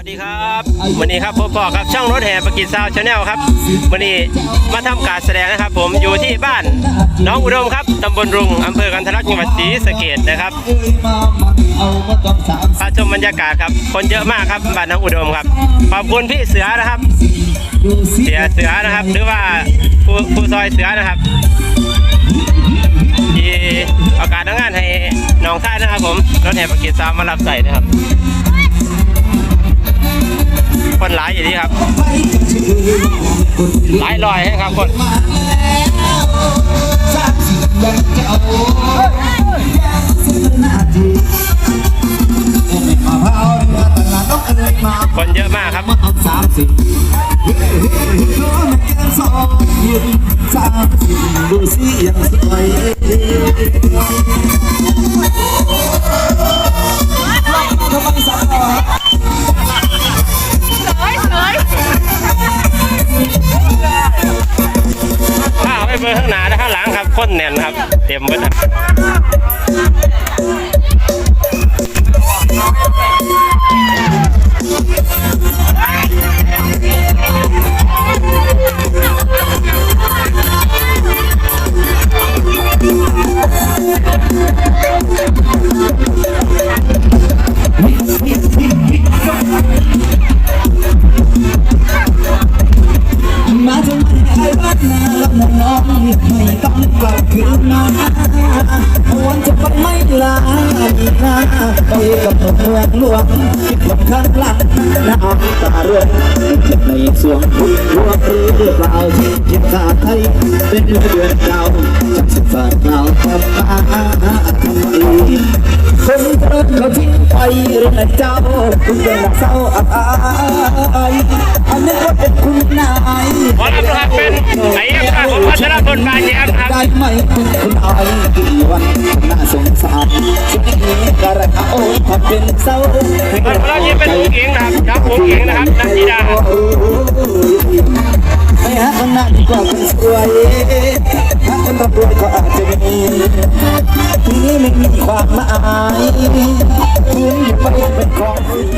สวัสดีครับวันนี้ครับผมบอครับช่องรถแห่ปกิจซาวชาแนลครับวันนี้มาทำการแสดงนะครับ ผมอยู่ที่บ้านน้องอุดมครับตำบลรุงอำเภอกันทรลักจังหวัดศรีสะเกดนะครับพาชมบรรยากาศครับ คนเยอะมากครับบ้านน้องอุดมครับขอบคุณพี่เสือนะครับ เสียเสือนะครับ หรือว่าผู้ผู้ซอยเสือนะครับที่อาการทำงานให้น้องชายนะครับ ผมรถแห่ปกิจซาวมารับใส่นะครับ คนหลายอย่างนี้ครับ หลายลอยให้ครับคนค ข้าวไปเบอร์ข้างหน้าและข้างหลังครับคนแน่นครับ เต็มหมด กลับคืนมาวันจะไปไม่ลาอีกนะไปกับเมืองหลวงคิดว่าข้างหลังน้ำตาร่วงเจ็บในสวงรวมหรือเปล่าที่ยินตาไทยเป็นเดือนดาวจากสิบฝากเราทำมาทำไมคนเดินเขา ไอรื่องเจ้าคุณเป็นนักเศร้าอับอายอันนี้ว่าเป็นคุณนายขอรับนะครับเป็นไอ้เอ็มครับผมพัชรพลบานแย้มครั เ